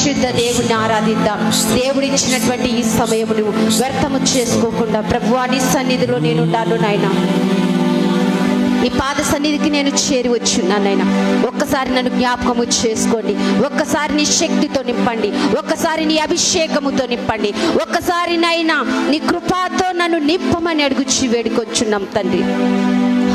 పరిశుద్ధ దేవుడిని ఆరాధిద్దాం. దేవుడిచ్చినటువంటి ఈ సమయమును వ్యర్థము చేసుకోకుండా ప్రభు అని సన్నిధిలో నేను ఉండాను నాయన. నీ పాద సన్నిధికి నేను చేరి వచ్చున్నానైనా ఒక్కసారి నన్ను జ్ఞాపకము చేసుకోండి. ఒక్కసారి నీ శక్తితో నింపండి. ఒక్కసారి నీ అభిషేకముతో నింపండి. ఒక్కసారి నైనా నీ కృపాతో నన్ను నింపమని అడుగుచి వేడుకొచ్చున్నాం తండ్రి.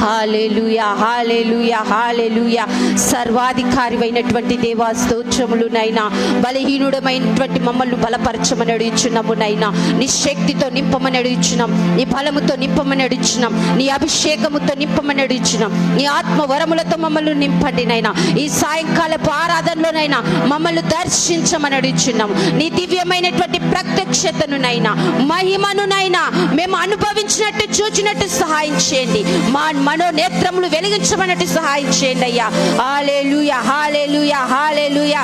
హాలేలుయా హాలేలుయా హాలేలుయా సర్వాధికారివైనటువంటి దేవా స్తోత్రములు నైనా బలహీనుడమైనటువంటి మమ్మల్ని బలపరచమని అడుగుచున్నాము నైనా నీ శక్తితో నింపమని అడుగుచున్నాం. నీ బలముతో నింపమని అడుగుచున్నాం. నీ అభిషేకముతో నింపమని అడుగుచున్నాం. నీ ఆత్మ వరములతో మమ్మల్ని నింపండి నైనా ఈ సాయంకాలపు ఆరాధనలోనైనా మమ్మల్ని దర్శించమని అడుగుచున్నాం. నీ దివ్యమైనటువంటి ప్రత్యక్షతను నైనా మహిమనునైనా మేము అనుభవించినట్టు చూచినట్టు సహాయం చేయండి. మా మనోనేత్రములు వెలిగించమన్నట్టు సహాయం చేయండి అయ్యా. హాలేలుయా హాలేలుయా హాలేలుయా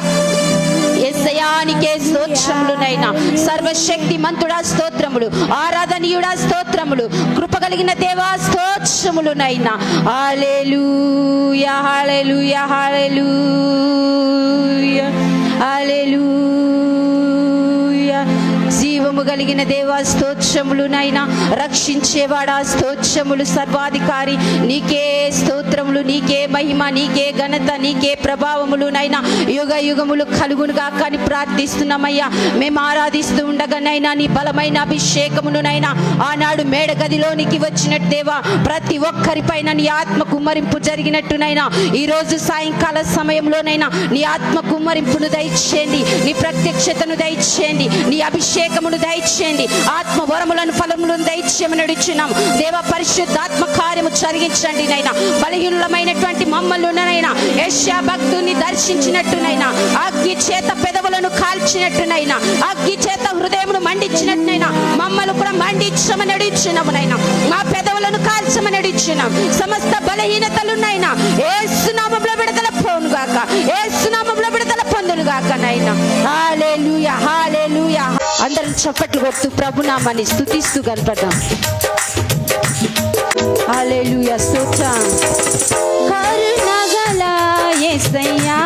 ఎస్సయానికే స్తోత్రములునైనా. సర్వశక్తి మంతుడా స్తోత్రములు ఆరాధనీయుడా స్తోత్రములు కృప కలిగిన దేవా స్తోత్రములునైనా. హాలేలుయా హాలేలుయా హాలేలుయా కలిగిన దేవా స్తోత్రములునైనా రక్షించేవాడా స్తోత్రములు సర్వాధికారి. నీకే స్తోత్రములు నీకే మహిమ నీకే ఘనత నీకే ప్రభావములునైనా యుగ యుగములు కలుగునుగా కానీ ప్రార్థిస్తున్నామయ్యా. మేము ఆరాధిస్తూ ఉండగానైనా నీ బలమైన అభిషేకమునునైనా ఆనాడు మేడ గదిలోనికి వచ్చినట్టు దేవా ప్రతి ఒక్కరిపైన నీ ఆత్మ కుమ్మరింపు జరిగినట్టునైనా ఈ రోజు సాయంకాల సమయంలోనైనా నీ ఆత్మ కుమ్మరింపును దయచేయండి. నీ ప్రత్యక్షతను దయచేయండి. నీ అభిషేకమును దయ దయచేయండి ఆత్మ వరములను ఫలములను దయచేయమని అడుగుచున్నాం దేవ పరిశుద్ధాత్మ కార్యము జరిగించండి నైనా. బలహీనులమైనటువంటి మమ్మల్ని యశ్యా భక్తుని దర్శించినట్టునైనా అగ్ని చేత పెదవులను కాల్చినట్టునైనా అగ్ని చేత హృదయమును మండించినట్టునైనా మమ్మల్ని కూడా మండించమని అడుగుచున్నామునైనా మా పెదవులను కాల్చమని అడుగుచున్నాం సమస్త బలహీనతలునైనా సునామంలో విడుదల పోను గాక సునామంలో విడుదల పొందును గాక నైనా హాలేలుయా హాలేలుయా. అందరం చప్పట్లు కొడుతూ ప్రభునామాన్ని స్థుతిస్తూ కనపడదాం హాలేలుయా స్తోత్రం. కరుణగల యేసయ్యా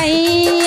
క్షేమమయ్యా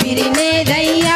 பிரினேதையா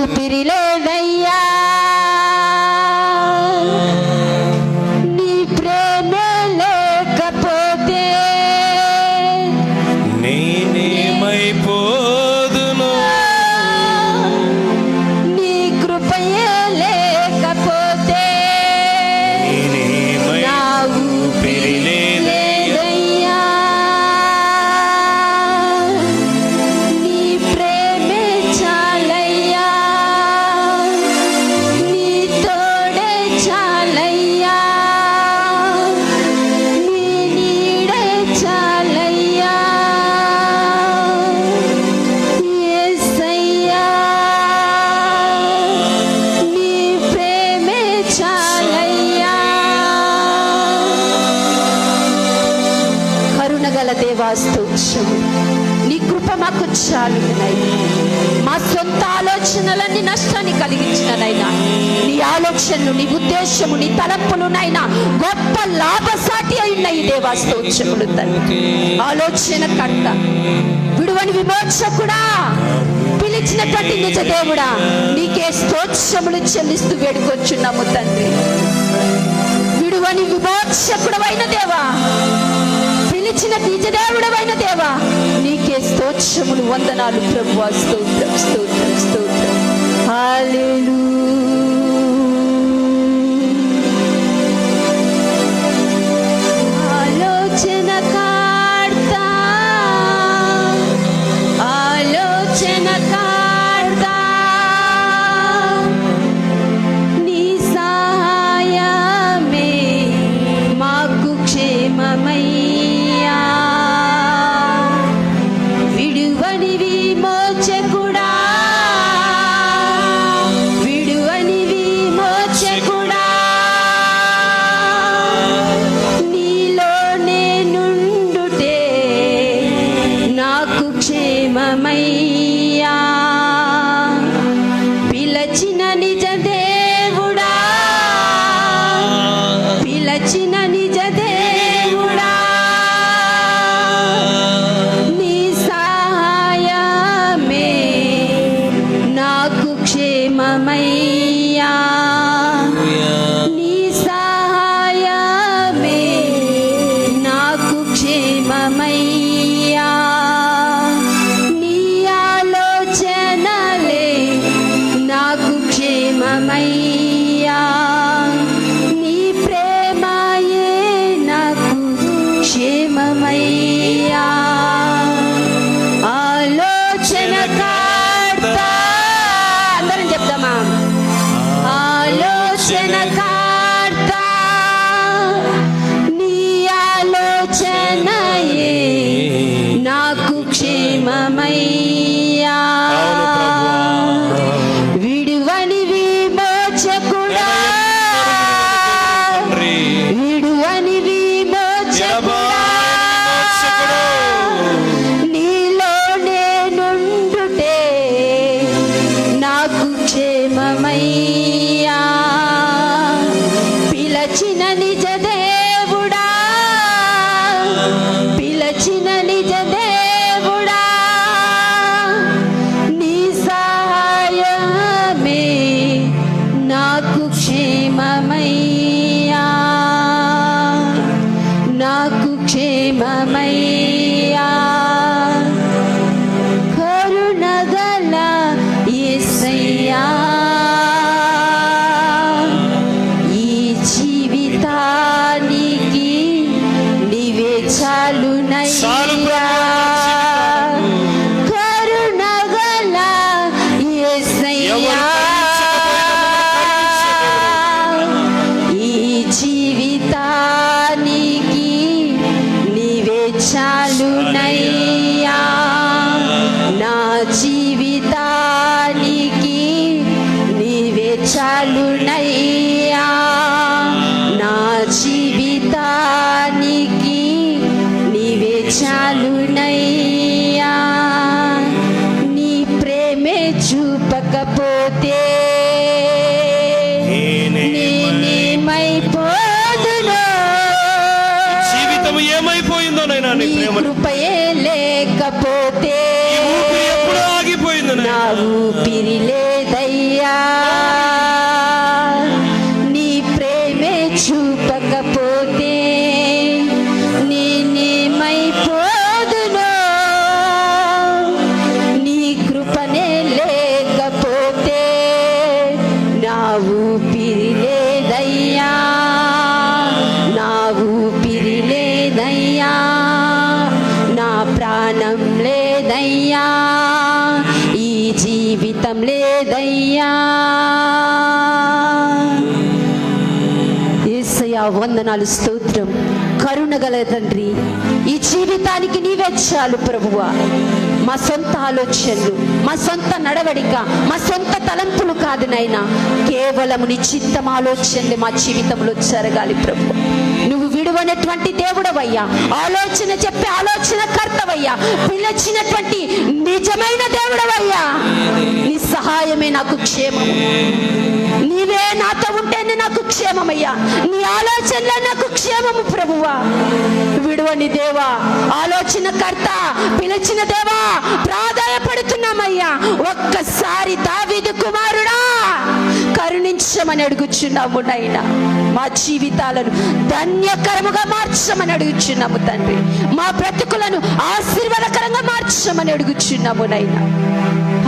నా మాకు చాలు మా సొంత ఆలోచనలన్నీ నష్టాన్ని కలిగించిననైనా నీ ఆలోచనలు నీ ఉద్దేశము నీ తలంపులు నైనా గొప్ప లాభసాటి అయిన ఈ దేవా స్తోత్రములు తండ్రి. ఆలోచన కర్త విడువని విమోచకుడా పిలిచినటువంటి నిజ దేవుడా నీకే స్తోత్సములు చెల్లిస్తూ వేడుకొచ్చున్నాము తండ్రి. విడువని విమోచకుడవైన దేవా పిలిచిన నిజ దేవుడవైన దేవా నీకే స్తోత్రములు వందనాలు ప్రభు స్తోత్రం స్తోత్రం స్తోత్రం. హల్లెలూయా. జీవితానికి నీవే చాలునయ్యా. నీవే వందనాలు స్తోత్రం. కరుణ గల తండ్రి ఈ జీవితానికి నీవే చాలు ప్రభువా. మా సొంత ఆలోచనలు మా సొంత నడవడిక మా సొంత తలంపులు కాదు నైనా కేవలం నీ చిత్తం ఆలోచనలు మా జీవితంలో జరగాలి ప్రభు. నువ్వు విడువనటువంటి దేవుడవయ్యా. ఆలోచన చెప్పే ఆలోచన కర్తవయ్యా. పిలిచినటువంటి నిజమైన దేవుడవయ్యా. నీ సహాయమే నాకు క్షేమం నీవే నాతో నాకు క్షేమమయ్యా. నీ ఆలోచనలే నాకు క్షేమము ప్రభువా. విడవని దేవా ఆలోచన కర్త పిలిచిన దేవా ప్రాధాయపడుతున్నామయ్యా. ఒక్కసారి దావిదు కుమారుడా కరుణించమని అడుగుచున్నాము నైనా మా జీవితాలను ధన్యకరముగా మార్చమని అడుగుచున్నాము తండ్రి. మా బ్రతుకులను ఆశీర్వాదకరంగా మార్చమని అడుగుచున్నాము నైనా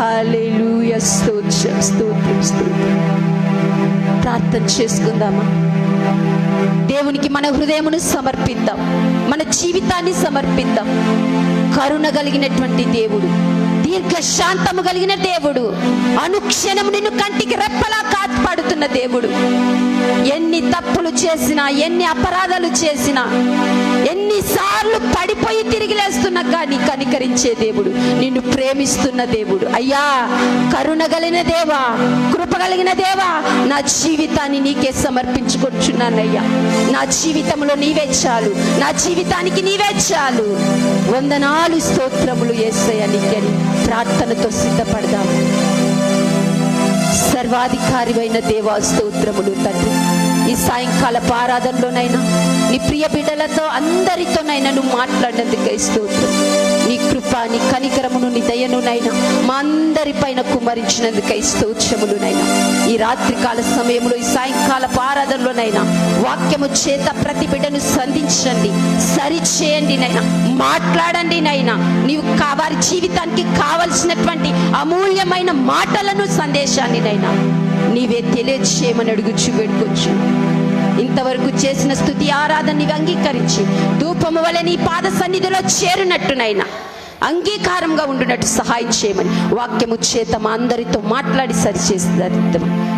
హల్లెలూయా స్తోత్రం స్తోత్రం స్తోత్రం. ప్రార్థన చేసుకుందామా? దేవునికి మన హృదయమును సమర్పిద్దాం. మన జీవితాన్ని సమర్పిద్దాం. కరుణ కలిగినటువంటి దేవుడు దీర్ఘ శాంతము కలిగిన దేవుడు అనుక్షణం నిన్ను కంటికి రెప్పలా కాపాడుతున్న దేవుడు. ఎన్ని తప్పులు చేసినా ఎన్ని అపరాధాలు చేసినా ఎన్నిసార్లు పడిపోయి తిరిగి లేస్తున్నా కానీ కనికరించే దేవుడు నిన్ను ప్రేమిస్తున్న దేవుడు. అయ్యా కరుణ కలిగిన దేవా చెప్పగలిగిన దేవా నా జీవితాన్ని నీకే సమర్పించుకొచ్చున్నానయ్యా నా జీవితంలో నీవే చాలు. నా జీవితానికి నీవే చాలు. వందనాలు స్తోత్రములు ఏసయ్య నీకని ప్రార్థనతో సిద్ధపడదాం. సర్వాధికారివైన దేవా స్తోత్రములు తండ్రి ఈ సాయంకాల ఆరాధనలోనైనా నీ ప్రియ బిడ్డలతో అందరితోనైనా నువ్వు మాట్లాడినందుకై స్తోత్రం. నీ కృప నీ కనికరమును నీ దయనునైనా మా అందరి పైన కుమ్మరించినందుకై స్తోత్రములునైనా ఈ రాత్రికాల సమయంలో ఈ సాయంకాల ఆరాధనలోనైనా వాక్యము చేత ప్రతి బిడ్డను సంధించండి సరి చేయండి నైనా. మాట్లాడండి నైనా. నీవు వారి జీవితానికి కావలసినటువంటి అమూల్యమైన మాటలను సందేశాన్ని నైనా నీవే తెలియచేయమని అడుగుచు పెట్టుకోవచ్చు ఇంతవరకు చేసిన స్థుతి ఆరాధనని అంగీకరించి ధూపము వలె నీ పాద సన్నిధిలో చేరినట్టునైనా అంగీకారంగా ఉండునట్టు సహాయం చేయమని వాక్యము చేత మా అందరితో మాట్లాడి సరిచేస్తారు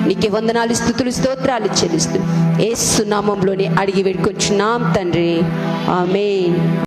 నీకే వందనాలు స్థుతులు స్తోత్రాలు చెల్లిస్తూ ఏ సునామంలోనే అడిగి వేడుకొచ్చున్నాం తండ్రి. ఆమె